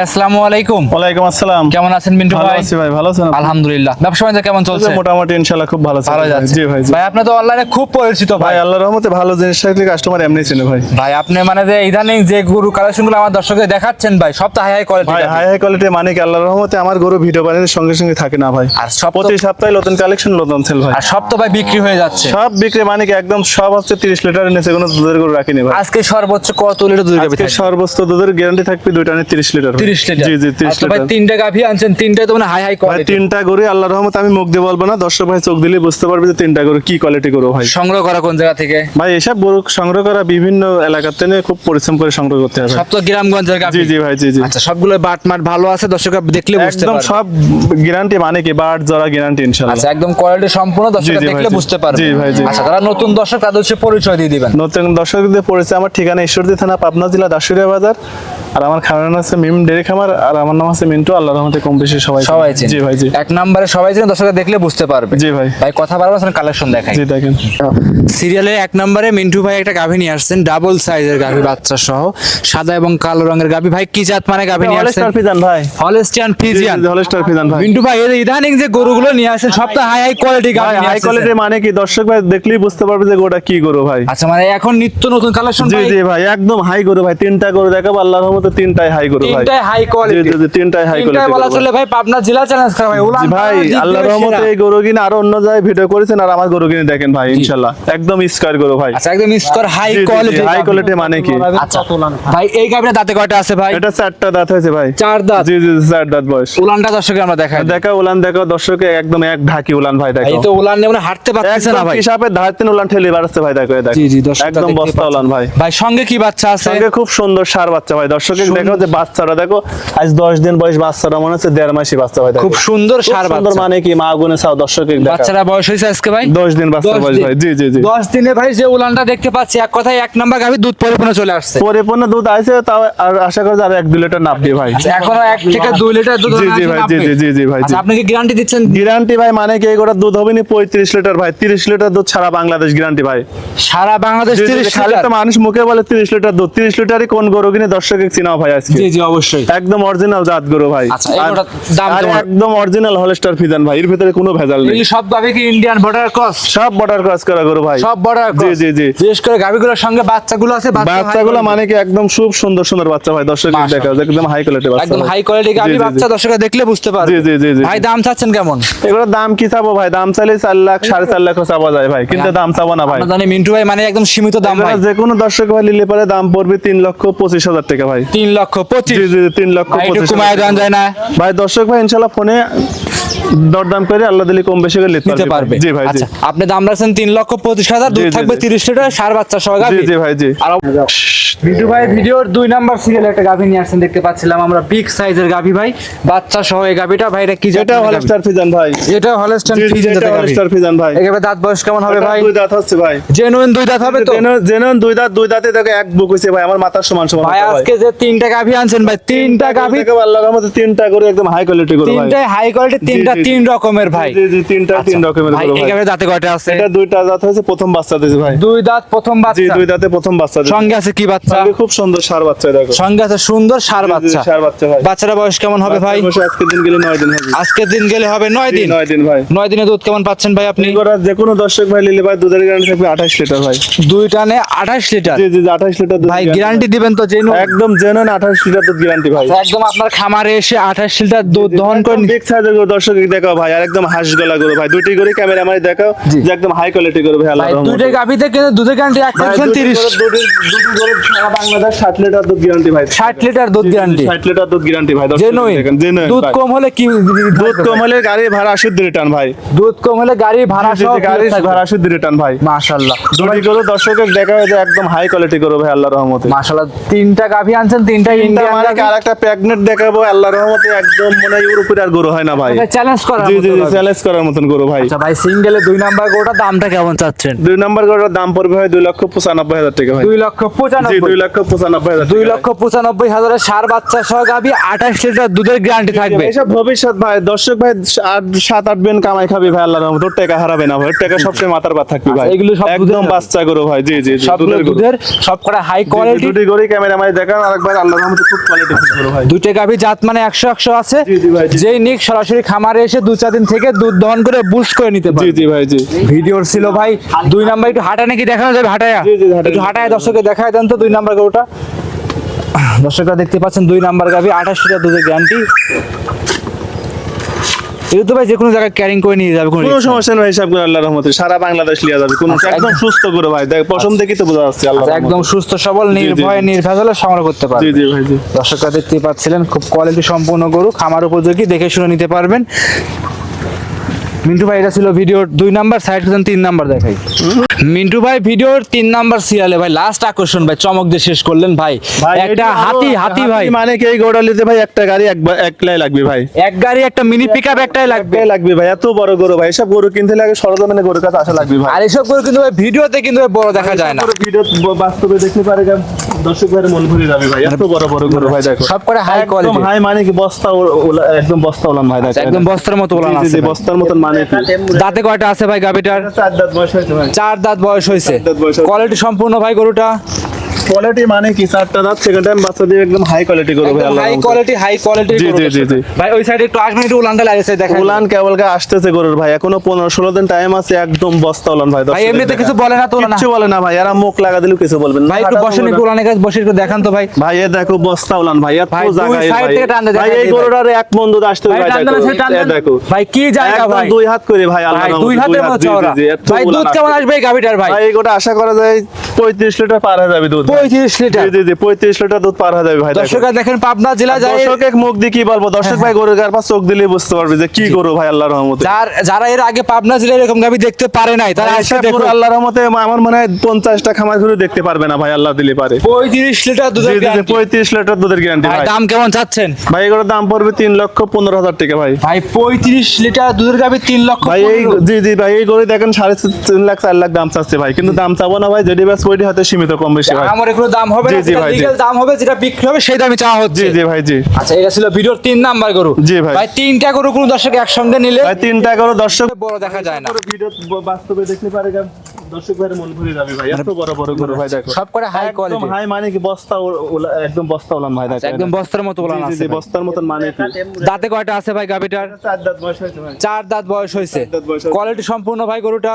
ভাই আসসালামু আলাইকুম। ওয়ালাইকুম আসসালাম। কেমন আছেন মিন্টু ভাই? আছি ভাই ভালো আছেন আলহামদুলিল্লাহ। ব্যবসা বাণিজ্য কেমন চলছে? মোটামুটি ইনশাআল্লাহ খুব ভালো চলছে জি ভাই ভাই আপনি তো অনলাইনে খুব পরিচিত ভাই। আল্লাহর রহমতে ভালো জিনিস থাকলে কাস্টমার এমনি চিনে ভাই। ভাই আপনি মানে যে ইদানিং যে গরু কালেকশনগুলো আমার দর্শকদের দেখাচ্ছেন ভাই সব তো হাই হাই কোয়ালিটি ভাই হাই হাই কোয়ালিটি মানে কি আল্লাহর রহমতে আমার গরু ভিডিও বানানোর সঙ্গে সঙ্গে থাকে না ভাই। আর সব প্রতি সপ্তাহে নতুন কালেকশন নতুন সেল ভাই। আর সব তো ভাই বিক্রি হয়ে যাচ্ছে। সব বিক্রি মানে কি একদম সব হচ্ছে 30 লিটারের নিচে কোনো দুধের গরু রাখিনি ভাই। আজকে সর্বোচ্চ কত লিটার দুধ গাভী আজকে সর্বোচ্চ দুধের গ্যারান্টি থাকবে দুইটা নিয়ে 30 লিটার। 30 লিটার। জি জি 30 আচ্ছা ভাই তিনটা গাভী আনছেন তিনটাই তো মানে হাই হাই ভাই কোয়ালিটি তিনটা গরু আল্লাহর রহমতে আমি মুখ দিয়ে বলব না দর্শক ভাই চোখ দিলে বুঝতে পারবে যে তিনটা গরু কি কোয়ালিটি গরু ভাই। সংগ্রহ করা কোন জায়গা থেকে? ভাই এসব গরু সংগ্রহ করা বিভিন্ন এলাকার থেকে খুব পরিশ্রম করে সংগ্রহ করতে হবে সব তো গ্রামগঞ্জের গাভী। জি জি ভাই জি জি। আচ্ছা সবগুলো বাট মাট ভালো আছে দর্শকরা দেখলে বুঝতে একদম পারবে। সব গ্যারান্টি মানে কি বাট জরা গ্যারান্টি ইনশাআল্লাহ। আচ্ছা একদম কোয়ালিটি সম্পূর্ণ দেখলে বুঝতে পারবে। জি, ভাই, জি। আচ্ছা যারা নতুন দর্শক তাদের পরিচয় দিয়ে দিবেন। নতুন দর্শকদের আমার ঠিকানা ঈশ্বরদী থানা পাবনা জেলা দাসুরিয়া বাজার। আর আমার খামার নাম আছে মিম ডেরি খামার আর আমার নাম আছে মিন্টু। আল্লাহর রহমতে কম বেশি সবাই সবাই জি ভাই জি। এক নম্বরে সবাই চেনে দর্শকরা দেখলে বুঝতে পারবে। জি ভাই। ভাই কথা বারবার কালেকশন দেখাই। জি দেখেন। সিরিয়ালের এক নম্বরে মিন্টু ভাই একটা গাভী নিয়ে আসছেন ডাবল সাইজের গাভী বাচ্চা সহ। সাদা এবং কালো রঙের গাভী। ভাই কি জাত মানে গাভী নিয়ে আসছেন? Holstein Friesian. ভাই হলস্টিয়ান ফিজিয়ান হলস্টার ফিজান ভাই। মিন্টু ভাই এই ইদানিং যে গরুগুলো নিয়ে আসেন সব তো হাই হাই কোয়ালিটি গাভী ভাই হাই কোয়ালিটি মানে কি? দর্শক ভাই দেখলেই বুঝতে পারবে যে গোটা কি গরু ভাই। আচ্ছা মানে এখন নিত্য নতুন কালেকশন জি জি ভাই একদম হাই গরু ভাই। তিনটা গরু দেখাবো আল্লাহর রহমতে তিনটাই হাই গরু ভাই। তিনটাই হাই কোয়ালিটি তিনটাই হাই তিনটাই বলা চলে ভাই। পাবনা জেলা চ্যালেঞ্জ করা ভাই। উলান ভাই আল্লাহর রহমতে এই গরু কিনে আরও অন্য জায়গায় ভিডিও করেছেন আর আমার গরু কিনে দেখেন ভাই ইনশাআল্লাহ একদম স্কয়ার গরু ভাই। আচ্ছা একদম score high quality high quality মানে কি? আচ্ছা। ভাই এই দাঁতে কয়টা আছে ভাই? এটা চারটা দাঁত হয়েছে ভাই। চার দাঁত। জি জি চার দাঁত বয়স। উলানটা দর্শকে আমরা দেখাই। দেখা উলান দেখো দর্শকে একদম এক ঢাকি উলান ভাই দেখো এই তো উলান নিয়ে মানে হাঁটতে পারতেছে না ভাই। হিসাবে ধার তিন উলান ঠেলে বাড়াচ্ছে ভাই দেখো এই দেখো। জি জি দর্শকরা একদম বস্তা উলান ভাই। ভাই সঙ্গে কি বাচ্চা আছে? সঙ্গে খুব সুন্দর সার বাচ্চা ভাই দর্শকে। দেখো যে বাচ্চারা দেখো আজ দশ দিন বয়স বাচ্চারা মনে হচ্ছে দেড় মাসি বাচ্চা ভাই খুব সুন্দর সার সুন্দর মানে কি মা গুনে চাও দর্শকে দেখো। বাচ্চারা বয়স হয়েছে আজকে ভাই? দশ দিন বাচ্চা বয়স ভাই জি জি জি। দশ দিনে ভাই যে উলানটা দেখতে পাচ্ছি এক কথায় এক নাম্বার গাভী দুধ পরিপূর্ণ চলে আসছে। পরিপূর্ণ দুধ আছে তাও আর আশা করি আর এক দুই লিটার নাপবে ভাই। এখনও এক থেকে দুই লিটার দুধ জি, জি ভাই, জি, জি, জি, জি ভাই, আচ্ছা, আপনি কি গ্যারান্টি দিচ্ছেন? গ্যারান্টি ভাই মানে কি এগুলো দুধ হবে না পঁয়ত্রিশ লিটার ভাই। তিরিশ লিটার দুধ সারা বাংলাদেশ গ্যারান্টি ভাই। সারা বাংলাদেশ তিরিশ লিটার? মানুষ মুখে বলে তিরিশ লিটার দুধ। তিরিশ লিটারই কোন গরু কিনে দর্শকে চিনাও ভাই আজকে। জি জি অবশ্যই। একদম অরিজিনাল জাত গরু ভাই। আচ্ছা, আর- দাম? একদম অরিজিনাল হলস্টার ফিজান ভাই এর ভিতরে কোনো ভেজাল নেই। সব গাভী কি ইন্ডিয়ান বর্ডার ক্রস সব বর্ডার ক্রস করা গরু ভাই। সব বর্ডার ক্রস জি জি জি। বিশেষ করে গাভীগুলোর সঙ্গে বাচ্চাগুলো আছে বাচ্চাগুলো মানে কি একদম খুব সুন্দর সুন্দর বাচ্চা ভাই দর্শক। দেখা একদম হাই কোয়ালিটি বাচ্চা একদম হাই কোয়ালিটি জি। বাচ্চা দর্শকরা দেখলে বুঝতে পারবে। জি, জি, জি, জি, ভাই দাম চাচ্ছেন কেমন? এগুলোর দাম কি চাবো ভাই? দাম চাইলে চার লাখ সাড়ে চার লাখ চাওয়া যায় ভাই কিন্তু দাম চাবো না ভাই। জানি মিন্টু ভাই মানে একদম সীমিত দাম ভাই। যে কোনো দর্শক ভাই নিলে পরে দাম পড়বে তিন লক্ষ পঁচিশ হাজার টাকা ভাই। তিন লক্ষ পঁচিশ। তিন লক্ষ পঁচিশ কমায় দেওয়া যায় না। ভাই দর্শক ভাই ইনশাল্লাহ ফোনে দরদাম করে আল্লাহ দিলে কম বেশি করে নিতে পারবে। জি ভাই জি। আচ্ছা আপনি দাম রাখছেন তিন লক্ষ পঁচিশ হাজার দুধ থাকবে জি। তিরিশ লিটার সার বাচ্চা সহ জি গাভী। জি ভাই জি। আর মিন্টু ভাই ভিডিওর দুই নাম্বার সিরিয়ালে একটা গাভী নিয়ে আসছেন দেখতে পাচ্ছিলাম আমরা। বিগ সাইজের গাভী ভাই বাচ্চা সহ এই গাভীটা। ভাই এটা কি এটা হলস্টার ফিজান ভাই। এটা হলস্টাইন জি জি এটা হলস্টার ফিজান ভাই। একেবারে দাঁত বয়স কেমন হবে ভাই? দুই দাঁত হচ্ছে ভাই। জেনুইন দুই দাঁত হবে তো? জেনুইন- জেনুইন দুই দাঁত দুই দাঁতে দেখো এক বুক হইছে ভাই আমার মাথার সমান সমান ভাই আজকে যে তিনটা গাভী আনছেন ভাই তিনটা গাভী দেখো আল্লাহর রহমতে তিনটা করে একদম হাই কোয়ালিটি করে ভাই। তিনটাই হাই কোয়ালিটি তিনটা জি। তিন রকমের ভাই। জি জি তিনটা তিন রকমের ভাই এই ভাই। গাভীর দাঁতে কয়টা আছে? এটা দুইটা দাঁত হয়েছে প্রথম বাচ্চা দিয়েছে ভাই। দুই দাঁত প্রথম জি দুই দাঁতে প্রথম বাচ্চা সঙ্গে আছে কি বাচ্চা? খুব সুন্দর সার বাচ্চা দেখো। সঙ্গে আছে সুন্দর সার বাচ্চা। সার বাচ্চা ভাই। বাচ্চারা বয়স কেমন হবে ভাই? আজকের দিন গেলে নয় দিন হবে। আজকের দিন গেলে হবে নয় জি, দিন? নয় দিন ভাই। নয় দিনে দুধ কেমন পাচ্ছেন ভাই আপনি? যে কোনো দর্শক ভাই নিলে ভাই দুধের গ্যারান্টি থাকবে আঠাশ লিটার ভাই। দুই টানে আঠাশ লিটার? জি জি আঠাশ লিটার দুধ ভাই গ্যারান্টি দিবেন তো জেনু একদম জেনুইন আঠাশ লিটার দুধ গ্যারান্টি ভাই। একদম আপনার খামারে এসে আঠাশ লিটার দুধ দহন করে বিগ সাইজের দর্শক দেখাও ভাই আর একদম হাঁস গলা গরু ভাই দুটি করে ক্যামেরা দেখাও যে একদম হাই কোয়ালিটি গরু ভাই আল্লাহ ভাই দুইটা গাভিতে কিন্তু দুধের গ্যারান্টি এক পার্সেন্ট তিরিশ। বাংলাদেশ ষাট লিটার দুধ গ্যারান্টি ভাই। ষাট লিটার দুধ গ্যারান্টি ষাট লিটার দুধ গ্যারান্টি ভাই দেখেন দুধ কম হলে কি দুধ কম হলে গাড়ি ভাড়া শুদ্ধ রিটার্ন ভাই। দুধ কম হলে গাড়ি ভাড়া সহ গাড়ি ভাড়া শুদ্ধ রিটার্ন ভাই। মাশাআল্লাহ। দুটি গরু দর্শকের দেখা যে একদম হাই কোয়ালিটি গরু ভাই আল্লাহ রহমতে। মাশাআল্লাহ তিনটা গাভি আনছেন তিনটা ইন্ডিয়ান আর একটা প্রেগনেন্ট দেখাবো আল্লাহ রহমতে একদম মনে ইউরোপের আর গরু হয় না ভাই। চ্যালেঞ্জ করার জি জি। চ্যালেঞ্জ করার মতন গরু ভাই। আচ্ছা ভাই সিঙ্গেলে দুই নাম্বার গরুটা দামটা কেমন চাচ্ছেন? দুই নম্বর গরুর দাম পড়বে দুই লক্ষ পঁচানব্বই হাজার টাকা ভাই। দুই লক্ষ পঁচানব্বই। দুই লক্ষ পঁচানব্বই হাজার দুই লক্ষ পঁচানব্বই হাজারের সার বাচ্চা সহ গাভী আঠাশ লিটার দুধের গ্যারান্টি থাকবে। এসব ভবিষ্যৎ ভাই দর্শক ভাই আট সাত আট বেন কামাই খাবি ভাই আল্লাহ রহমত। তোর টাকা হারাবে না ভাই ওর টাকা সবসময় মাথার থাকবি ভাই। আচ্ছা, এগুলো সব একদম বাচ্চা গরু ভাই জি জি দুধের দুধের সব কটা হাই কোয়ালিটি দুটি গরুই ক্যামেরা মাই দেখান আরেকবার আল্লাহ রহমতে খুব কোয়ালিটি গরু ভাই। দুইটা গাভী জাত মানে একশো একশো আছে। জি, জি ভাই, যেই নিক সরাসরি খামারে এসে দু চার দিন থেকে দুধ দহন করে বুস করে নিতে জি পারে জি ভাই জি। ভিডিওর ছিল ভাই দুই নাম্বার একটু হাঁটা নাকি দেখানো যাবে? হাঁটায়া? একটু হাঁটায় দর্শককে দেখায় দেন তো দুই নাম্বার গরুটা। দর্শকরা দেখতে পাচ্ছেন দুই নাম্বার গাভী আঠাশ লিটার দুধের গ্যারান্টি এটা তো ভাই যে কোনো জায়গায় ক্যারিং করে নিয়ে যাবে কোনো। সমস্যা নেই হিসাব করে আল্লাহ রহমতে। সারা বাংলাদেশ লিয়া যাবে। কোনো আচ্ছা, একদম সুস্থ করে ভাই। দেখ পশম দেখি তো বোঝা যাচ্ছে আল্লাহ আচ্ছা, একদম সুস্থ সবল নির্ভয় নির্ভেজালে সংগ্রহ করতে পারবে। জি জি ভাই জি। দর্শকরা দেখতে পাচ্ছিলেন খুব কোয়ালিটি সম্পূর্ণ গরু খামার উপযোগী দেখে শুনে নিতে পারবেন। মিন্টু ভাই এটা ছিল ভিডিওর দুই নাম্বার সাইড করছেন তিন নাম্বার দেখাই। মিন্টু ভাই ভিডিওর তিন নাম্বার সিরিয়ালে ভাই লাস্ট আকর্ষণ ভাই চমক দিয়ে শেষ করলেন ভাই। একটা হাতি হাতি ভাই। মানে কি এই নিতে ভাই একটা গাড়ি একবার একলাই লাগবে ভাই। এক গাড়ি একটা মিনি পিক আপ একটাই লাগবে। লাগবে ভাই এত বড় গরু ভাই এসব গরু কিনতে লাগে সরজমিনে গরুর কাছে আসা লাগবে ভাই। আর এসব গরু কিন্তু ভাই ভিডিওতে কিন্তু বড় দেখা যায় না। ভিডিও বাস্তবে দেখতে পারে দর্শক ভাইয়ের মন ভরে যাবে ভাই এত বড় বড় গরু ভাই দেখো। সব করে হাই কোয়ালিটি হাই মানে কি বস্তা একদম বস্তা ওলান ভাই দেখো। একদম বস্তার মতো ওলান আছে বস্তার মতন মানে দাঁতে কয়টা আছে ভাই গাভিটার? চার দাঁত বয়স হয়েছে ভাই। চার দাঁত বয়স হয়েছে। চার দাঁত বয়স হয়েছে। কোয়ালিটি সম্পূর্ণ ভাই গরুটা? কোয়ালিটি মানে কি? চারটা দাঁত সেকেন্ড টাইম বাচ্চা দিয়ে একদম হাই কোয়ালিটি গরু ভাই হাই কোয়ালিটি হাই কোয়ালিটি জি, জি, জি। ভাই ওই সাইডে একটু আসবেন একটু উলানটা লাগিয়েছে দেখেন। উলান কেবল গা আসতেছে গরুর ভাই এখনও পনেরো ষোলো দিন টাইম আছে একদম বস্তা উলান ভাই ভাই এমনিতে কিছু বলে না তো না কিছু বলে না ভাই এরা মুখ লাগা দিলেও কিছু বলবেন ভাই একটু বসেন একটু উলানের কাছে বসে একটু দেখান তো ভাই। ভাই এ দেখো বস্তা উলান ভাই এত side ভাই। এই গরুটার এক মন দুধ আসতে ভাই দেখো ভাই কি জায়গা ভাই? দুই হাত করে ভাই আল্লাহ দুই এত ভাই দুধ কেমন আসবে এই গাভিটার ভাই? ভাই এই গোটা আশা করা যায় পঁয়ত্রিশ লিটার পার হয়ে যাবে দুধ ভাই। পঁয়ত্রিশ লিটার। জি জি জি পঁয়ত্রিশ লিটার দুধ পার হয়ে যাবে ভাই দেখো। দর্শকরা দেখেন পাবনা জেলা যায় দর্শক এক মুখ দিয়ে কি বলব? দর্শক ভাই গরুর গার চোখ দিলেই বুঝতে পারবে যে কি গরু ভাই আল্লাহ রহমতে। যার যারা এর আগে পাবনা জেলায় এরকম গাভি দেখতে পারে নাই তারা আজকে দেখুন। রহমতে আমার মনে হয় পঞ্চাশটা খামার ঘুরে দেখতে পারবে না ভাই আল্লাহ দিলে পারে। পঁয়ত্রিশ লিটার জি দুধের লিটার দুধের গ্যারান্টি ভাই দাম কেমন চাচ্ছেন? ভাই এগুলোর দাম পড়বে তিন লক্ষ পনেরো হাজার টাকা ভাই। ভাই পঁয়ত্রিশ লিটার দুধের গাভি তিন লক্ষ ভাই এই। জি জি ভাই এই গরু দেখেন সাড়ে তিন লাখ চার লাখ দাম চাচ্ছে ভাই। কিন্তু দাম চাবো না ভাই যদি ব্যাস ওইটি সীমিত কম বেশি ভাই। আমার দাম হবে না জি দাম হবে যেটা বিক্রি হবে সেই দামই চাওয়া হচ্ছে। জি ভাই জি। আচ্ছা এটা ছিল ভিডিওর তিন নাম্বার গরু। জি ভাই। ভাই তিনটা গরু কোনো দর্শক একসঙ্গে নিলে ভাই তিনটা গরু দর্শক বড় দেখা যায় না। ভিডিও বাস্তবে দেখতে পারে দর্শক ভাইয়ের মন ভরে যাবে ভাই। এত বড় বড় গরু ভাই দেখো। সব করে হাই কোয়ালিটি হাই মানে কি বস্তা ওলা- ওলা- একদম বস্তা ওলান ভাই দেখো একদম বস্তার মতো বলান জি, জি, আছে বস্তার মতন মানে দাঁতে কয়টা আছে ভাই গাভিটার? চার দাঁত বয়স হয়েছে ভাই। চার দাঁত বয়স হয়েছে। চার দাঁত বয়স হয়েছে। কোয়ালিটি সম্পূর্ণ ভাই গরুটা?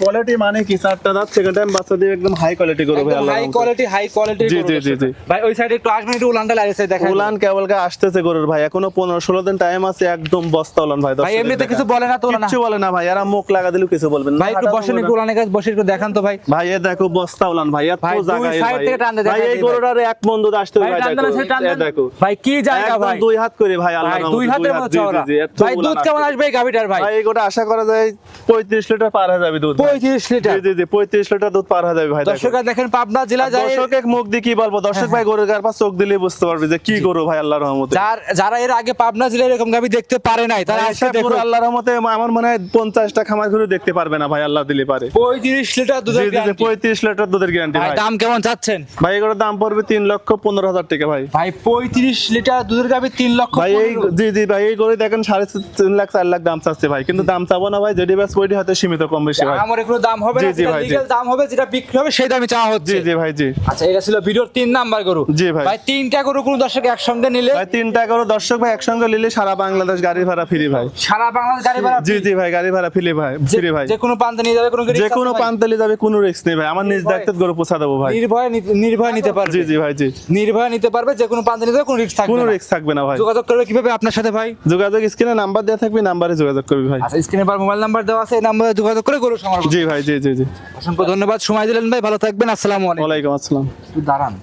কোয়ালিটি মানে কি? চারটা দাঁত সেকেন্ড টাইম বাচ্চা দিয়ে একদম হাই কোয়ালিটি ভাই হাই কোয়ালিটি হাই কোয়ালিটি জি, জি, জি, জি। ভাই ওই সাইডে একটু আসবেন একটু উলানটা লাগিয়েছে দেখেন উলান কেবল গা আসতেছে গরুর ভাই এখনও পনেরো ষোলো দিন টাইম আছে একদম বস্তা উলান ভাই ভাই এমনিতে কিছু বলে না তো না। কিচ্ছু বলে না ভাই এরা মুখ লাগা দিলেও কিছু বলবেন না। ভাই একটু বসেন একটু উলানের কাছে বসে একটু দেখান তো ভাই। ভাই এ দেখো বস্তা উলান ভাই এত ভাই, দুই ভাই। ভাই এই গরুটার এক দুধ আসতে ভাই দেখো ভাই কি জায়গা ভাই? দুই হাত করে ভাই আল্লাহ দুই হাতের মতো চওড়া। ভাই দুধ কেমন আসবে এই গাভিটার ভাই? ভাই গোটা আশা করা যায় পঁয়ত্রিশ লিটার পার হয়ে যাবে দুধ। ভাই। পঁয়ত্রিশ লিটার। জি জি জি পঁয়ত্রিশ লিটার দুধ পার হয়ে যাবে ভাই দেখো। দর্শকরা দেখেন পাবনা জেলা যায় দর্শক এক মুখ দিয়ে কি বলব? দর্শক ভাই গরুর গার পাশ চোখ দিলেই বুঝতে পারবে যে কি গরু ভাই আল্লাহ রহমতে। যার যারা এর আগে পাবনা জেলায় এরকম গাভি দেখতে পারে নাই তারা আজকে রহমতে আমার মনে হয় পঞ্চাশটা খামার ঘুরে দেখতে পারবে না ভাই আল্লাহ দিলে পারে। পঁয়ত্রিশ লিটার দুধের জি পঁয়ত্রিশ লিটার দুধের গ্যারান্টি ভাই দাম কেমন চাচ্ছেন? ভাই এগুলোর দাম পড়বে তিন লক্ষ পনেরো হাজার টাকা ভাই। ভাই পঁয়ত্রিশ লিটার দুধের গাভি তিন লক্ষ ভাই এই। জি জি ভাই এই গরু দেখেন সাড়ে তিন লাখ চার লাখ দাম চাচ্ছে ভাই কিন্তু দাম চাবো না ভাই যদি ব্যাস ওইটি হয়তো সীমিত কম বেশি ভাই আমার এগুলো দাম হবে না যেটা দাম হবে যেটা বিক্রি হবে সেই দামই চাওয়া হচ্ছে। জি জি ভাই জি। আচ্ছা এটা ছিল ভিডিওর তিন নাম্বার গরু। জি ভাই। ভাই তিনটা গরু কোনো দর্শক একসঙ্গে নিলে ভাই তিনটা গরু দর্শক ভাই একসঙ্গে নিলে সারা বাংলাদেশ গাড়ি ভাড়া ফ্রি ভাই। সারা বাংলাদেশ গাড়ি ভাড়া জি জি ভাই গাড়ি ভাড়া ফ্রি ভাই ফ্রি ভাই। যে কোনো প্রান্তে নিয়ে যাবে কোনো যে কোনো ভাই? পান্তালি যাবে কোনো রিস্ক নেই ভাই। আমার নিজ দায়িত্ব গরু পোছা দেবো ভাই। নির্ভয়ে নির্ভয়ে নিতে পারবে। জি জি ভাই জি। নির্ভয়ে নিতে পারবে যে কোনো প্রান্তে নিতে কোনো রিস্ক থাকবে কোনো রিস্ক থাকবে না ভাই। যোগাযোগ করবে কীভাবে আপনার সাথে ভাই? যোগাযোগ স্ক্রিনে নাম্বার দেওয়া থাকবে নাম্বারে যোগাযোগ করবি ভাই। আচ্ছা স্ক্রিনে পর মোবাইল নাম্বার দেওয়া আছে এই নাম্বারে যোগাযোগ করে গরু সংগ্রহ। জি ভাই জি জি জি। অসংখ্য ধন্যবাদ। সময় দিলেন ভাই ভালো থাকবেন। আসসালামু আলাইকুম। আসসালাম। দাঁড়ান।